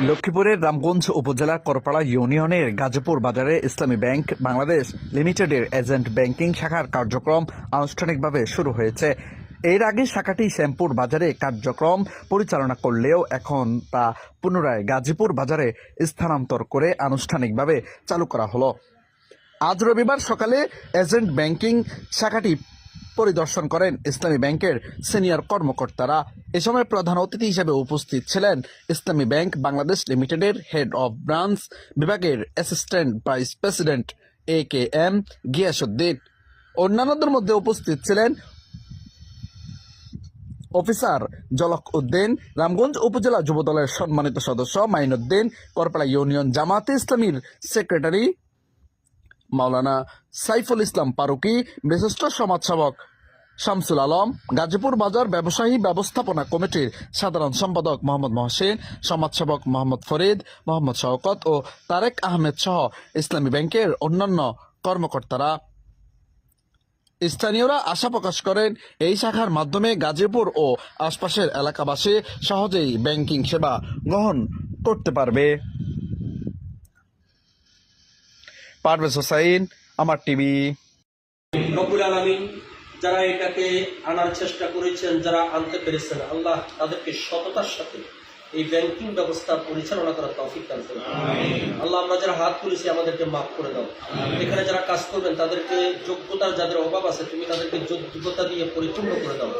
লক্ষ্মীপুরের রামগঞ্জ উপজেলা করপাড়া ইউনিয়নের গাজীপুর বাজারে ইসলামী ব্যাংক বাংলাদেশ লিমিটেডের এজেন্ট ব্যাংকিং শাখার কার্যক্রম আনুষ্ঠানিকভাবে শুরু হয়েছে। এর আগে শাখাটি শ্যামপুর বাজারে কার্যক্রম পরিচালনা করলেও এখন তা পুনরায় গাজীপুর বাজারে স্থানান্তর করে আনুষ্ঠানিকভাবে চালু করা হলো। আজ রবিবার সকালে এজেন্ট ব্যাংকিং শাখাটি পরিদর্শন করেন ইসলামী ব্যাংকের সিনিয়র কর্মকর্তারা। এ সময় প্রধান অতিথি হিসেবে উপস্থিত ছিলেন ইসলামী ব্যাংক বাংলাদেশ লিমিটেডের হেড অব ব্রাঞ্চ বিভাগের assistant vice president A K M Giasuddin অন্যান্যদের মধ্যে উপস্থিত ছিলেন অফিসার জলক উদ্দিন, রামগঞ্জ উপজেলা যুবদলের সম্মানিত সদস্য মাইনুদ্দিন করপাড়া ইউনিয়ন জামাতে ইসলামীর সেক্রেটারি মাওলানা সাইফুল ইসলাম পারুকি বিশিষ্ট সমাজসেবক শামসুল আলম, গাজীপুর বাজার ব্যবসায়ী ব্যবস্থাপনা কমিটির সাধারণ সম্পাদক মোহাম্মদ মহসেন, সমাজসেবক মোহাম্মদ ফরিদ, মোহাম্মদ শওকত ও তারেক আহমেদ সহ ইসলামী ব্যাংকের অন্যান্য কর্মকর্তারা। স্থানীয়রা আশা প্রকাশ করেন, এই শাখার মাধ্যমে গাজীপুর ও আশপাশের এলাকাবাসী সহজেই ব্যাংকিং সেবা গ্রহণ করতে পারবে। হোসাইন, আমার টিভি। যারা এটাকে আনার চেষ্টা করেছেন যারা আনতে পেরেছেন আল্লাহ তাদেরকে সততার সাথে এই ব্যাংকিং ব্যবস্থা পরিচালনা করার তৌফিক দান করুন। আল্লাহ আমরা যারা হাত তুলেছি আমাদেরকে মাফ করে দাও। এখানে যারা কাজ করবেন তাদেরকে যোগ্যতার যাদের অভাব আছে তুমি তাদেরকে যোগ্যতা দিয়ে পরিপূর্ণ করে দাও।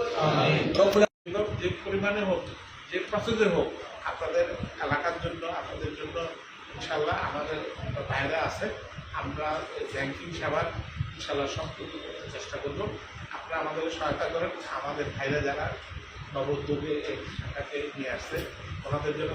যে পরিমাণে হোক যে প্রসেসে হোক আপনাদের এলাকার জন্য আপনাদের জন্য ইনশাল্লাহ আমাদের ভাইরা আছে। আমরা ব্যাংকিং সেবার ইনশাল্লাহ সম্পূর্ণ করতে চেষ্টা করব। আপনারা আমাদের সহায়তা করেন আমাদের ভাইরা যারা নবোদ্যোগে এই শাখাকে নিয়ে আসছে ওনাদের জন্য